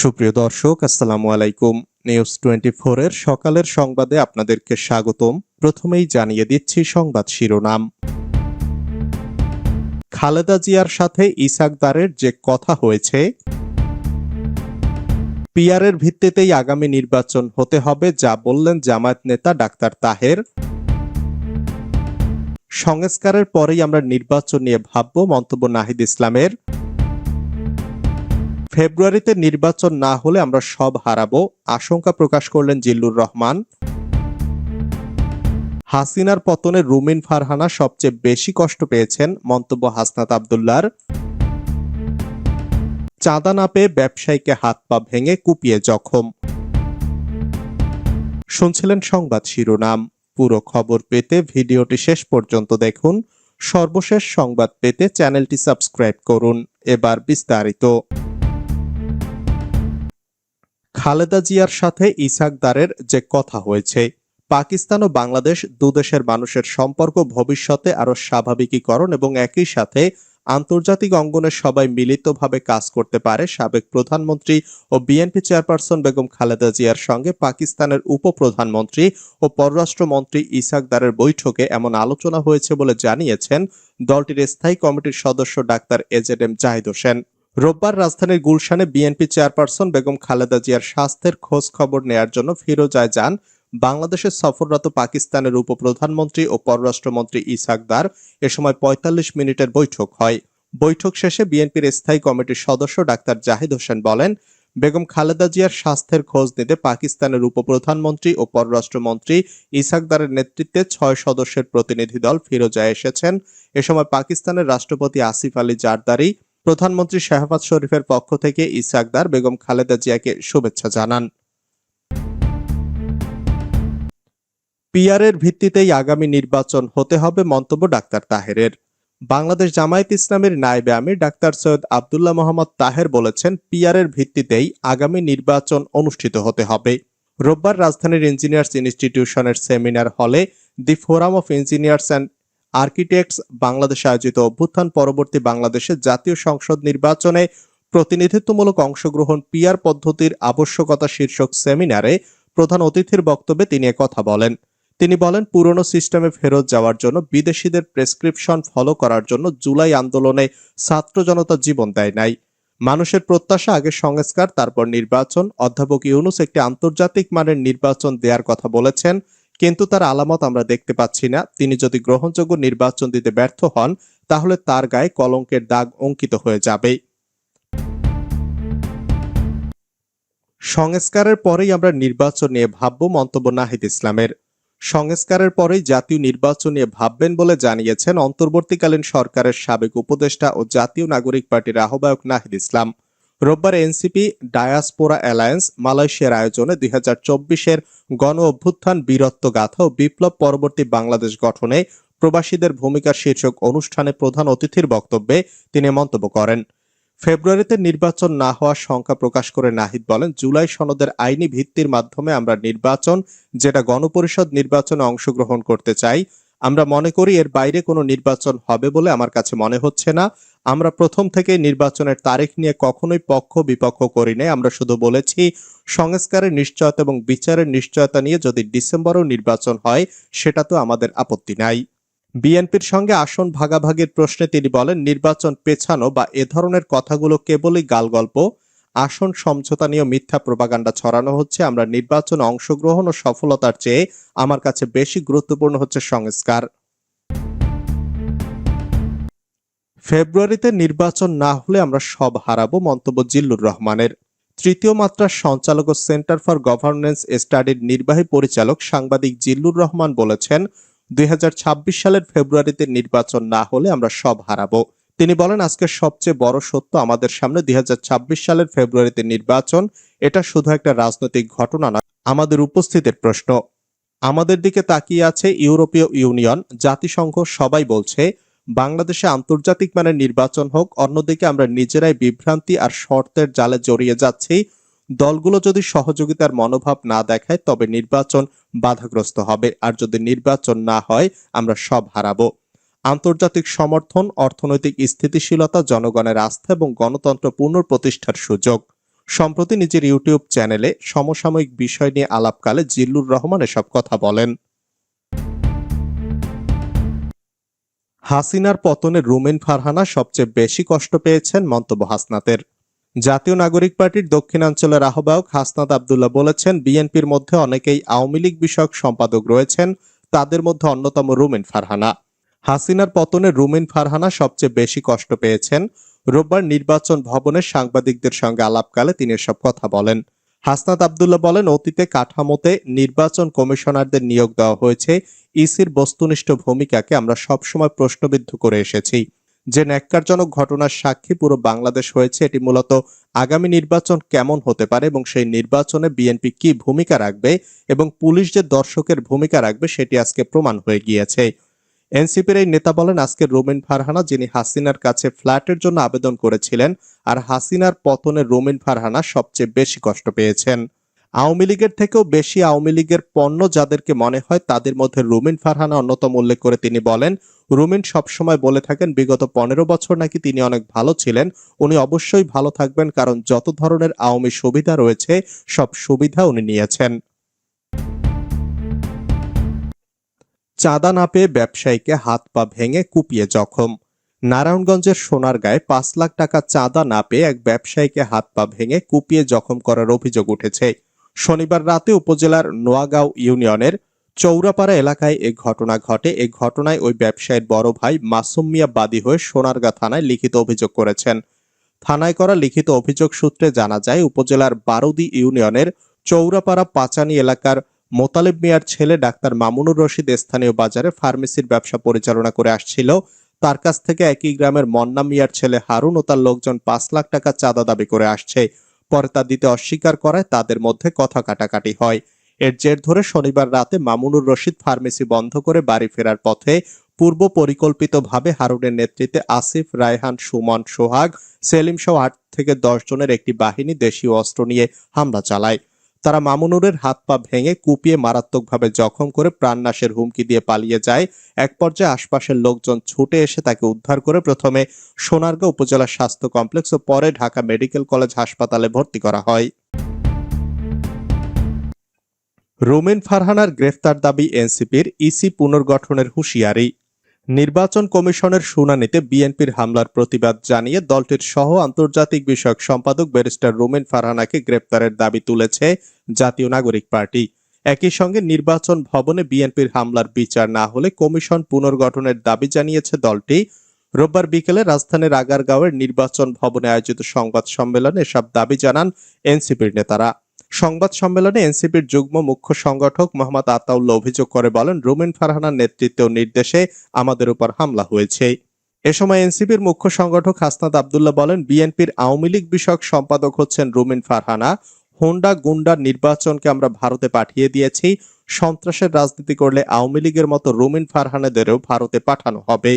সুপ্রিয় দর্শক, আসসালামু আলাইকুম। নিউজ টোয়েন্টি এর সকালের সংবাদে আপনাদেরকে স্বাগতম। প্রথমেই জানিয়ে দিচ্ছি সংবাদ শিরোনাম। খালেদা জিয়ার সাথে ইসাকদারের যে কথা হয়েছে পিয়ারের ভিত্তিতেই আগামী নির্বাচন হতে হবে, যা বললেন জামায়াত নেতা ডাক্তার তাহের। সংস্কারের পরেই আমরা নির্বাচন নিয়ে ভাবব, মন্তব্য নাহিদ ইসলামের। ফেব্রুয়ারিতে নির্বাচন না হলে আমরা সব হারাবো, আশঙ্কা প্রকাশ করলেন জিল্লুর রহমান। হাসিনার পতনে রুমিন ফারহানা সবচেয়ে বেশি কষ্ট পেয়েছেন মন্তব্য হাসনাত আবদুল্লার। চাঁদা না পেয়ে ব্যবসায়ীকে হাত পা ভেঙে কুপিয়ে জখম। শুনছিলেন সংবাদ শিরোনাম। পুরো খবর পেতে ভিডিওটি শেষ পর্যন্ত দেখুন। সর্বশেষ সংবাদ পেতে চ্যানেলটি সাবস্ক্রাইব করুন। এবার বিস্তারিত। খালেদা জিয়ার সাথে ইসাকদারের যে কথা হয়েছে, পাকিস্তান ও বাংলাদেশ দুদেশের মানুষের সম্পর্ক ভবিষ্যতে আরও স্বাভাবিকীকরণ এবং একই সাথে আন্তর্জাতিক অঙ্গনে সবাই মিলিতভাবে কাজ করতে পারে, সাবেক প্রধানমন্ত্রী ও বিএনপি চেয়ারপারসন বেগম খালেদা জিয়ার সঙ্গে পাকিস্তানের উপপ্রধানমন্ত্রী ও পররাষ্ট্রমন্ত্রী ইসাকদারের বৈঠকে এমন আলোচনা হয়েছে বলে জানিয়েছেন দলটির স্থায়ী কমিটির সদস্য doctor A Z M Zahid Hossain. রোববার রাজধানীর গুলশানে বিএনপি চেয়ারপারসন বেগম খালেদা জিয়ার স্বাস্থ্যের খোঁজ খবর নেয়ার জন্য ফিরোজায় যান বাংলাদেশের সফররত পাকিস্তানের উপপ্রধানমন্ত্রী ও পররাষ্ট্রমন্ত্রী ইসাকদার এ সময় ৪৫ মিনিটের বৈঠক হয়। বৈঠক শেষে বিএনপির স্থায়ী কমিটির সদস্য ডাক্তার জাহিদ হোসেন বলেন, বেগম খালেদা জিয়ার স্বাস্থ্যের খোঁজ নিতে পাকিস্তানের উপপ্রধানমন্ত্রী ও পররাষ্ট্রমন্ত্রী ইসাকদারের নেতৃত্বে ছয় সদস্যের প্রতিনিধি দল ফিরোজায় এসেছেন। এ সময় পাকিস্তানের রাষ্ট্রপতি আসিফ আলী জারদারি প্রধানমন্ত্রী শাহবাজ শরীফের পক্ষ থেকে ইসাকদার বেগম খালেদা জিয়াকে শুভেচ্ছা জানান। পিয়ারের ভিত্তিতেই আগামী নির্বাচন হতে হবে মন্তব্য ডাক্তার তাহেরের। বাংলাদেশ জামায়াত ইসলামের নায়েবে আমির ডাক্তার সৈয়দ আবদুল্লাহ মোহাম্মদ তাহের বলেছেন পিয়ারের ভিত্তিতেই আগামী নির্বাচন অনুষ্ঠিত হতে হবে। রোববার রাজধানীর ইঞ্জিনিয়ার্স ইনস্টিটিউশনের সেমিনার হলে the forum of engineers and architects বাংলাদেশে আয়োজিত অভ্যুত্থান পরবর্তী বাংলাদেশের জাতীয় সংসদ নির্বাচনে প্রতিনিধিত্বমূলক অংশগ্রহণ পিয়ার পদ্ধতির আবশ্যকতা শীর্ষক সেমিনারে প্রধান অতিথির বক্তব্যে তিনি কথা বলেন। তিনি বলেন, পুরনো সিস্টেমে ফেরত যাওয়ার জন্য বিদেশিদের প্রেসক্রিপশন ফলো করার জন্য জুলাই আন্দোলনে ছাত্র জনতা জীবন দেয় নাই। মানুষের প্রত্যাশা, আগে সংস্কার, তারপর নির্বাচন। অধ্যাপক ইউনুস একটি আন্তর্জাতিক মানের নির্বাচন দেওয়ার কথা বলেছেন। কিন্তু তার আলামত আমরা দেখতে পাচ্ছি না। তিনি যদি গ্রহণযোগ্য নির্বাচন দিতে ব্যর্থ হন, তাহলে তার গায়ে কলঙ্কের দাগ অঙ্কিত হয়ে যাবে। সংস্কারের পরেই আমরা নির্বাচন নিয়ে ভাবব মন্তব্য নাহিদ ইসলামের। সংস্কারের পরেই জাতীয় নির্বাচন নিয়ে ভাববেন বলে জানিয়েছেন অন্তর্বর্তীকালীন সরকারের সাবেক উপদেষ্টা ও জাতীয় নাগরিক পার্টির আহ্বায়ক নাহিদ ইসলাম। রোববার এনসিপি ডায়াসপোরা অ্যালায়েন্স মালয়েশিয়ার আয়োজনে দুই হাজার চব্বিশের গণ অভ্যুত্থান বীরত্ব গাথা ও বিপ্লব পরবর্তী বাংলাদেশ গঠনে প্রবাসীদের ভূমিকা শীর্ষক অনুষ্ঠানে প্রধান অতিথির বক্তব্যে তিনি মন্তব্য করেন। ফেব্রুয়ারিতে নির্বাচন না হওয়ার শঙ্কা প্রকাশ করে নাহিদ বলেন, জুলাই সনদের আইনি ভিত্তির মাধ্যমে আমরা নির্বাচন, যেটা গণপরিষদ নির্বাচনে অংশগ্রহণ করতে চাই আমরা মনে করি এর বাইরে কোনো নির্বাচন হবে বলে আমার কাছে মনে হচ্ছে না। আমরা প্রথম থেকে নির্বাচনের তারিখ নিয়ে কখনোই পক্ষ বিপক্ষ করি নাই। আমরা শুধু বলেছি, সংস্কারের নিশ্চয়তা এবং বিচারের নিশ্চয়তা নিয়ে যদি ডিসেম্বরেও নির্বাচন হয়, সেটা তো আমাদের আপত্তি নাই। বিএনপির সঙ্গে আসন ভাগাভাগির প্রশ্নে তিনি বলেন, নির্বাচন পেছানো বা এ ধরনের কথাগুলো কেবলই গালগল্প। আসন সমঝোতা নিয়ে মিথ্যা প্রপাগান্ডা ছড়ানো হচ্ছে। আমরা নির্বাচনে অংশগ্রহণ ও সফলতার চেয়ে আমার কাছে বেশি গুরুত্বপূর্ণ হচ্ছে সংস্কার। ফেব্রুয়ারিতে নির্বাচন না হলে আমরা সব হারাবো মন্তব্য জিল্লুর রহমানের। তৃতীয় মাত্রার সঞ্চালক ও সেন্টার ফর গভর্নেন্স স্টাডির নির্বাহী পরিচালক সাংবাদিক জিল্লুর রহমান বলেছেন, দুই হাজার ছাব্বিশ সালের ফেব্রুয়ারিতে নির্বাচন না হলে আমরা সব হারাবো। তিনি বলেন আজকে সবচেয়ে বড় সত্য আমাদের সামনে দুই হাজার ছাব্বিশ সালের ফেব্রুয়ারিতে নির্বাচন। এটা শুধু একটা রাজনৈতিক ঘটনা নয় আমাদের উপস্থিতির প্রশ্ন। আমাদের দিকে তাকিয়ে আছে ইউরোপীয় ইউনিয়ন, জাতিসংঘ সবাই বলছে, বাংলাদেশে আন্তর্জাতিক মানের নির্বাচন হোক, অন্যদিকে আমরা নিজেরাই বিভ্রান্তি আর শর্তের জালে জড়িয়ে যাচ্ছি। দলগুলো যদি সহযোগিতার মনোভাব না দেখায়, তবে নির্বাচন বাধাগ্রস্ত হবে। আর যদি নির্বাচন না হয়, আমরা সব হারাবো। আন্তর্জাতিক সমর্থন, অর্থনৈতিক স্থিতিশীলতা, জনগণের আস্থা এবং গণতন্ত্র পুনঃপ্রতিষ্ঠার সুযোগ। সম্প্রতি নিজের ইউটিউব চ্যানেলে সমসাময়িক বিষয় নিয়ে আলাপকালে জিল্লুর রহমান এসব কথা বলেন। হাসিনার পতনে রুমিন ফারহানা সবচেয়ে বেশি কষ্ট পেয়েছেন মন্তব্য হাসনাতের। জাতীয় নাগরিক পার্টির দক্ষিণাঞ্চলের আহ্বায়ক হাসনাত আবদুল্লাহ বলেছেন, বিএনপির মধ্যে অনেকেই আওয়ামী লীগ বিষয়ক সম্পাদক রয়েছেন, তাদের মধ্যে অন্যতম রুমিন ফারহানা। হাসিনার পতনে রুমিন ফারহানা সবচেয়ে বেশি কষ্ট পেয়েছেন। রোববার নির্বাচন ভবনে সাংবাদিকদের সঙ্গে আলাপকালে তিনি এসব কথা বলেন। হাসনাত আবদুল্লাহ বলেন, অতীতে কাঠামোতে নির্বাচন কমিশনারদের নিয়োগ দেওয়া হয়েছে। ইসির বস্তুনিষ্ঠ ভূমিকাকে আমরা সবসময় প্রশ্নবিদ্ধ করে এসেছি। যে ন্যাক্কারজনক ঘটনার সাক্ষী পুরো বাংলাদেশ হয়েছে, এটি মূলত আগামী নির্বাচন কেমন হতে পারে এবং সেই নির্বাচনে বিএনপি কি ভূমিকা রাখবে এবং পুলিশ যে দর্শকের ভূমিকা রাখবে, সেটি আজকে প্রমাণ হয়ে গিয়েছে। এনসিপির এই নেতা বলেন আজকে রোমিন ফারহানা, যিনি হাসিনার কাছে ফ্ল্যাটের জন্য আবেদন করেছিলেন, আর হাসিনার পতনে রোমিন ফারহানা সবচেয়ে বেশি কষ্ট পেয়েছেন। আওয়ামী লীগের থেকেও বেশি আওয়ামী লীগের পণ্য যাদেরকে মনে হয়, তাদের মধ্যে রুমিন ফারহানা অন্যতম উল্লেখ করে তিনি বলেন, রুমিন সবসময় বলে থাকেন, বিগত পনেরো বছর নাকি তিনি অনেক ভালো ছিলেন, উনি অবশ্যই ভালো থাকবেন, কারণ যত ধরনের আওয়ামী সুবিধা রয়েছে, সব সুবিধা উনি নিয়েছেন। চাঁদা না পেয়ে ব্যবসায়ীকে হাত পা ভেঙে কুপিয়ে জখম। নারায়ণগঞ্জের সোনারগাঁয়ে পাঁচ লাখ টাকা চাঁদা না পেয়ে এক ব্যবসায়ীকে হাত পা ভেঙে কুপিয়ে জখম করার অভিযোগ উঠেছে। শনিবার রাতে উপজেলার নোয়াগাঁও ইউনিয়নের চৌরাপাড়া এলাকায় এ ঘটনা ঘটে। এ ঘটনায় ওই ব্যবসায়ীর বড় ভাই মাসুম মিয়া বাদী হয়ে সোনারগাঁ থানায় লিখিত অভিযোগ করেছেন। থানায় করা লিখিত অভিযোগ সূত্রে জানা যায়, উপজেলার বারুদি ইউনিয়নের চৌরাপাড়া পাচানি এলাকার মোতালেব মিয়ার ছেলে ডাক্তার মামুনুর রশিদ স্থানীয় বাজারে ফার্মেসির ব্যবসা পরিচালনা করে আসছিল। তার কাছ থেকে একই গ্রামের মন্না মিয়ার ছেলে হারুন ও তার লোকজন পাঁচ লাখ টাকা চাঁদা দাবি করে আসছে। পরে তা দিতে অস্বীকার করায় তাদের মধ্যে কথা কাটাকাটি হয়। এর জের ধরে শনিবার রাতে মামুনুর রশিদ ফার্মেসি বন্ধ করে বাড়ি ফেরার পথে পূর্ব পরিকল্পিতভাবে হারুনের নেতৃত্বে আসিফ, রায়হান, সুমন, সোহাগ, সেলিম সহ আট থেকে দশ জনের একটি বাহিনী দেশীয় অস্ত্র নিয়ে হামলা চালায়। তারা মামুনুরের হাত পা ভেঙে কুপিয়ে মারাত্মকভাবে জখম করে প্রাণনাশের হুমকি দিয়ে পালিয়ে যায়। এক পর্যায়ে আশপাশের লোকজন ছুটে এসে তাকে উদ্ধার করে প্রথমে সোনারগাঁও উপজেলা স্বাস্থ্য কমপ্লেক্স ও পরে ঢাকা মেডিকেল কলেজ হাসপাতালে ভর্তি করা হয়। রোমেন ফারহানার গ্রেফতার দাবি এনসিপির, ইসি পুনর্গঠনের হুঁশিয়ারি। নির্বাচন কমিশনের শুনানিতে বিএনপির হামলার প্রতিবাদ জানিয়ে দলটির সহ আন্তর্জাতিক বিষয়ক সম্পাদক ব্যারিস্টার রোমেন ফারহানাকে গ্রেপ্তারের দাবি তুলেছে জাতীয় নাগরিক পার্টি। একই সঙ্গে নির্বাচন ভবনে বিএনপির হামলার বিচার না হলে কমিশন পুনর্গঠনের দাবি জানিয়েছে দলটি। রোববার বিকেলে রাজধানীর আগারগাঁওয়ের নির্বাচন ভবনে আয়োজিত সংবাদ সম্মেলনে এসব দাবি জানান এনসিপির নেতারা। সংবাদ সম্মেলনে এনসিপির যুগ্ম মুখ্য সংগঠক মোহাম্মদ আতাউল্লাহ অভিযোগ করে বলেন, রুমিন ফারহানার নেতৃত্বে নির্দেশে আমাদের উপর হামলা হয়েছে। এ সময় এনসিপির মুখ্য সংগঠক হাসনাত আবদুল্লাহ বলেন, বিএনপির আওয়ামী লীগ বিষয়ক সম্পাদক হচ্ছেন রুমিন ফারহানা। হোন্ডা গুন্ডার নির্বাচনকে আমরা ভারতে পাঠিয়ে দিয়েছি। সন্ত্রাসের রাজনীতি করলে আওয়ামী লীগের মতো রুমিন ফারহানাদেরও ভারতে পাঠানো হবে।